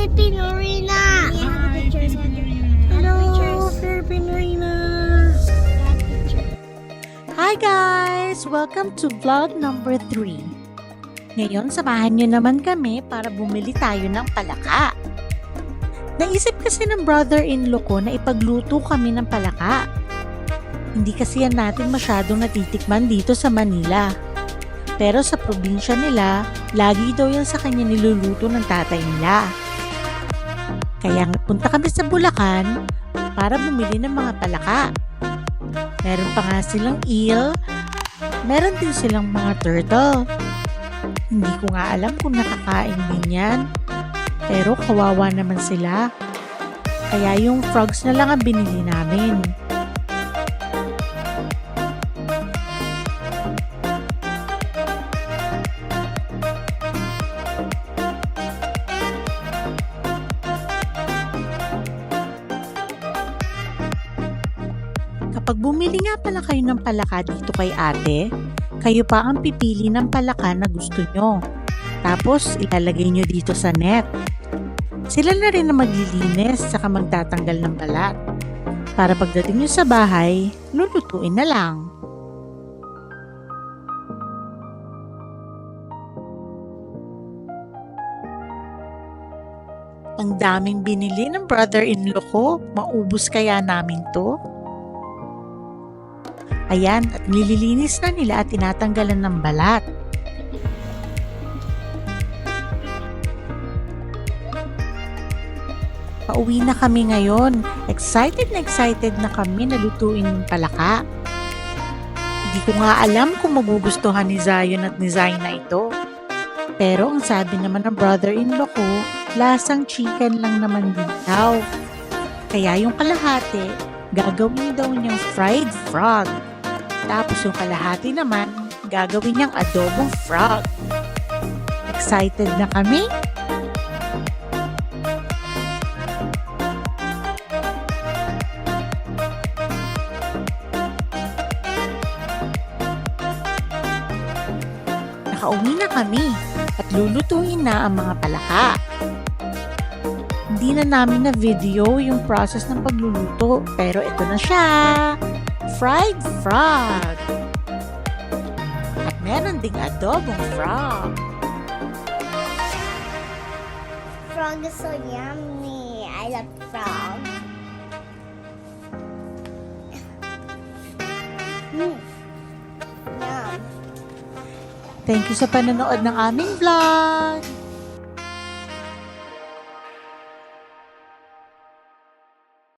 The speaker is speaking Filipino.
Filipino Rina. Hi, Hello, Filipino Rina. Hi guys! Welcome to vlog number 3. Ngayon, samahan niyo naman kami para bumili tayo ng palaka. Naisip kasi ng brother-in-law ko na ipagluto kami ng palaka. Hindi kasi yan natin masyadong natitikman dito sa Manila. Pero sa probinsya nila, lagi daw yan sa kanya niluluto ng tatay nila. Kaya punta kami sa Bulacan para bumili ng mga palaka. Meron pa nga silang eel, meron din silang mga turtle. Hindi ko nga alam kung nakakain din yan. Pero kawawa naman sila. Kaya yung frogs na lang ang binili namin. Kapag bumili nga pala kayo ng palaka dito kay ate, kayo pa ang pipili ng palaka na gusto nyo. Tapos ilalagay nyo dito sa net. Sila na rin ang maglilinis saka magtatanggal ng balat. Para pagdating nyo sa bahay, lulutuin na lang. Ang daming binili ng brother-in-law ko. Maubos kaya namin to? Ayan, at nililinis na nila at tinatanggalan ng balat. Pauwi na kami ngayon. Excited na excited na kami na lutuin yung palaka. Hindi ko nga alam kung magugustuhan ni Zion at ni Zaina ito. Pero ang sabi naman ng brother-in-law ko, lasang chicken lang naman din daw. Kaya yung kalahati, gagawin daw niyang fried frog. Tapos yung kalahati naman, gagawin niyang adobong frog. Excited na kami? Nakauwi na kami at lulutuin na ang mga palaka. Hindi na namin na video yung process ng pagluluto pero ito na siya fried frog. At meron ding adobong frog. Frog is so yummy. I love frog. Mm. Yum. Thank you sa panonood ng aming vlog.